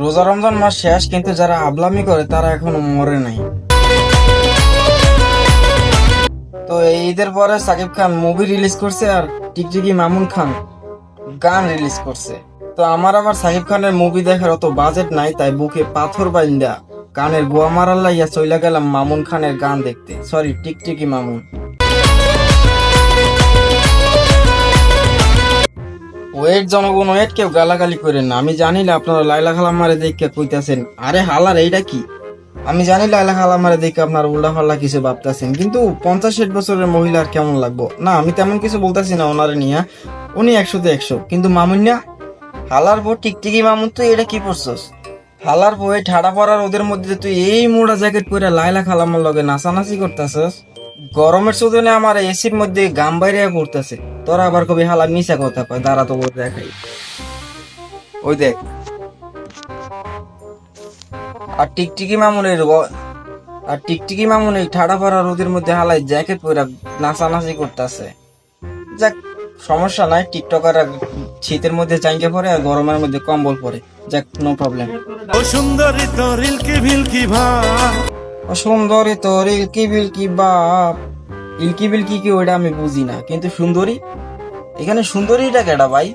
রোজা রমজান মাস শেষ, কিন্তু যারা আবলামি করে, তারা এখনও মরে নাই। তো ঈদের পরে সাকিব খান মুভি রিলিজ করছে আর টিকটিকি মামুন খান গান রিলিজ করছে। তো আমার আবার সাকিব খানের মুভি দেখার অত বাজেট নাই, তাই বুকে পাথর বাইন্দা কানের গোয়া মারার লাইয়া চইলা গেলাম মামুন খানের গান দেখতে। সরি টিকটিকি মামুন। ওয়েট জনগণ ওয়েট কেউ গালাগালি করেন না। আমি জানি না আপনারা লাইলা খালামারে দেখে কইতাছেন। আরে হালার, এইটা কি? আমি জানি লাইলা খালামারে দেখে আপনার উল্টা ফাল্লা কিছু ভাবতেছেন। কিন্তু পঞ্চাশ ষাট বছরের মহিলার কেমন লাগবো? না, আমি তেমন কিছু বলতেছি না ওনারে নিয়ে। উনি একশোতে একশো। কিন্তু মামুনিয়া হালার বউ টিকটিকি মামুন, তুই এটা কি করছস হালার বউ এই ঠাড়া পড়ার ওদের মধ্যে তুই এই মোড়া জ্যাকেট পরে লাইলা খালামার লগে নাচানাচি করতেছস? গরমের সুদনে আমার এসির মধ্যে গাম বাইরে পড়তেছে তোরা আবার কবি হালা মিশা কথা কয়, দাঁড়া তো দেখাই। ওই দেখ। আর টিকটিকি মামুনের আর টিকটিকি মামুন এই ঠাড়া পড়া রোদের মধ্যে হালাই জ্যাকেট পরে নাচানাচি করতেছে। যাক, সমস্যা নাই, টিকটকার শীতের মধ্যে চাঙ্গে পরে আর গরমের মধ্যে কম্বল পরে। যাক নো প্রবলেম ও সুন্দরী তোর ইলকি ভিলকি ভাই সুন্দরী তোর ইলকি বিলকি বাপ। ইলকি বিলকি কি ওইটা আমি বুঝি না, কিন্তু সুন্দরী? এখানে সুন্দরীটা কেডা ভাই?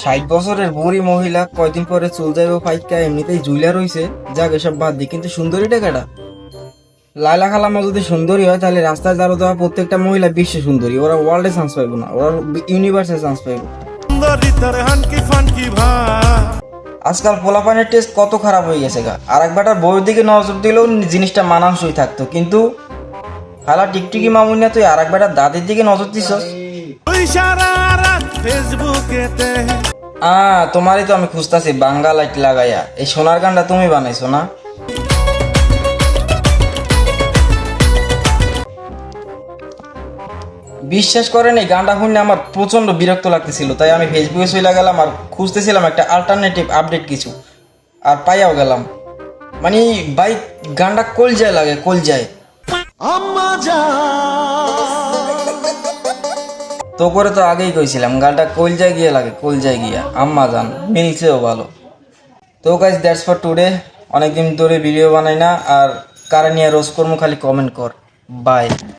ষাট বছরের বুড়ি মহিলা কয়দিন পরে চুল যাইব ফাইকা এমনিতেই জুইলা রইছে, যাক এসব বাদ দি, কিন্তু সুন্দরীটা কেডা? লাইলা খালামা যদি সুন্দরী হয়, তাহলে রাস্তায় দাঁড়ো দেওয়া প্রত্যেকটা মহিলা বিশ্বে সুন্দরী, ওরা ওয়ার্ল্ডে চান্স পাইবো না, ওরা ইউনিভার্সে চান্স পাইবো। সুন্দরী আজকাল পোলাপানের টেস্ট কত খারাপ হয়ে গেছে গা। আর একবারটার বইয়ের দিকে নজর দিলেও জিনিসটা মানানসই থাকতো, কিন্তু খালা টিকটিকি মামুনিয়া, তুই আর একবারটার দাদির দিকে নজর সারা আ তোমারই তো আমি খুঁজতাছি বাঙ্গা লাইট লাগাইয়া। এই সোনার গানটা তুমি বানাইছো না? বিশ্বাস করেন এই গানটা শুনে আমার প্রচণ্ড বিরক্ত লাগতেছিল। তাই আমি ফেসবুকে চলে গেলাম আর খুঁজতেছিলাম একটা আলটারনেটিভ আপডেট কিছু। আর পাইয়াও গেলাম। মানে ভাই গানটা কল যায় লাগে কল যায় তো করে তো আগেই কইছিলাম গানটা কলজায় গিয়ে লাগে কলজায় গিয়া। আম্মা জান মিলছেও ভালো। তো গাইজ দ্যাটস ফর টুডে অনেকদিন ধরে ভিডিও বানাই না আর কারে নিয়ে রোজ কর্ম খালি কমেন্ট কর। বাই